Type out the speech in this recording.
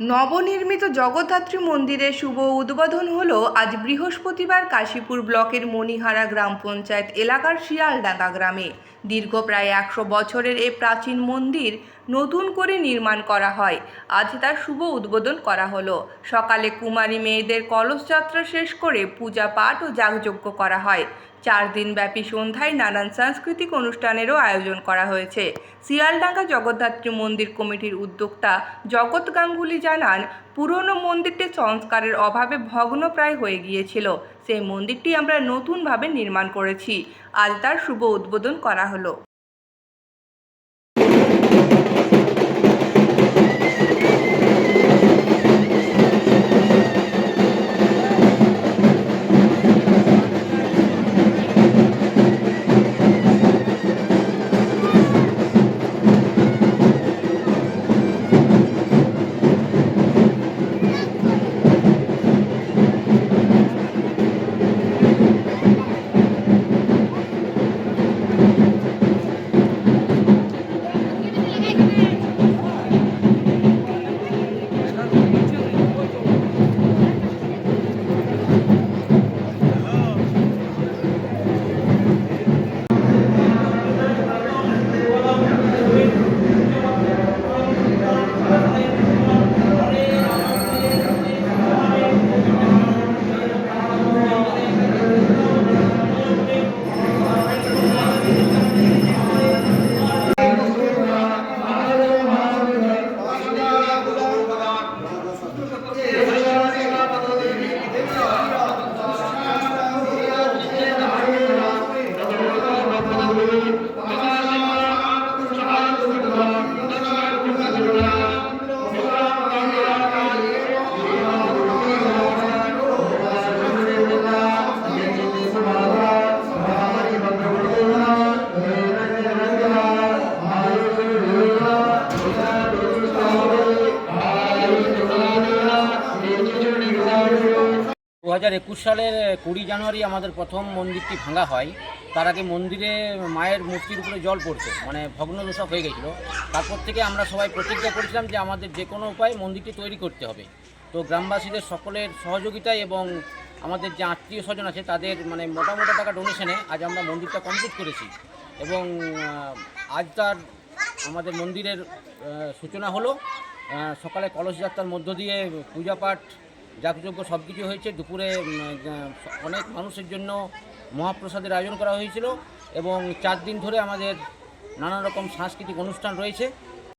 নবনির্মিত জগদ্ধাত্রী মন্দিরের শুভ উদ্বোধন হল আজ বৃহস্পতিবার কাশীপুর ব্লকের মণিহারা গ্রাম পঞ্চায়েত এলাকার শিয়ালডাঙ্গা গ্রামে। দীর্ঘ প্রায় একশো বছরের এ প্রাচীন মন্দির নতুন করে নির্মাণ করা হয়। আজ তার শুভ উদ্বোধন করা হলো। সকালে কুমারী মেয়েদের কলস যাত্রা শেষ করে পূজা পাঠ ও যাগযজ্ঞ করা হয়। চার দিনব্যাপী সন্ধ্যায় নানান সাংস্কৃতিক অনুষ্ঠানেরও আয়োজন করা হয়েছে। শিয়ালডাঙ্গা জগদ্ধাত্রী মন্দির কমিটির উদ্যোক্তা জগৎ গাঙ্গুলি জানান, পুরনো মন্দিরটি সংস্কারের অভাবে ভগ্নপ্রায় হয়ে গিয়েছিল। সেই মন্দিরটি আমরা নতুনভাবে নির্মাণ করেছি। আজ তার শুভ উদ্বোধন করা হলো। দু হাজার একুশ সালের কুড়ি জানুয়ারি আমাদের প্রথম মন্দিরটি ভাঙা হয়। তার আগে মন্দিরে মায়ের মূর্তির উপরে জল পড়তো মানে ভগ্নদশা হয়ে গেছিল। তারপর থেকে আমরা সবাই প্রতিজ্ঞা করেছিলাম যে আমাদের যে কোনো উপায়ে মন্দিরটি তৈরি করতে হবে। তো গ্রামবাসীদের সকলের সহযোগিতায় এবং আমাদের যে আত্মীয় স্বজন আছে, তাদের মানে মোটা মোটা টাকা ডোনেশনে আজ আমরা মন্দিরটা কমপ্লিট করেছি। এবং আজ তার আমাদের মন্দিরের সূচনা হলো সকালে কলস যাত্রার মধ্য দিয়ে পূজা পাঠ যাগযজ্ঞ সব কিছু হয়েছে। দুপুরে অনেক মানুষের জন্য মহাপ্রসাদের আয়োজন করা হয়েছিল এবং চার দিন ধরে আমাদের নানা রকম সাংস্কৃতিক অনুষ্ঠান রয়েছে।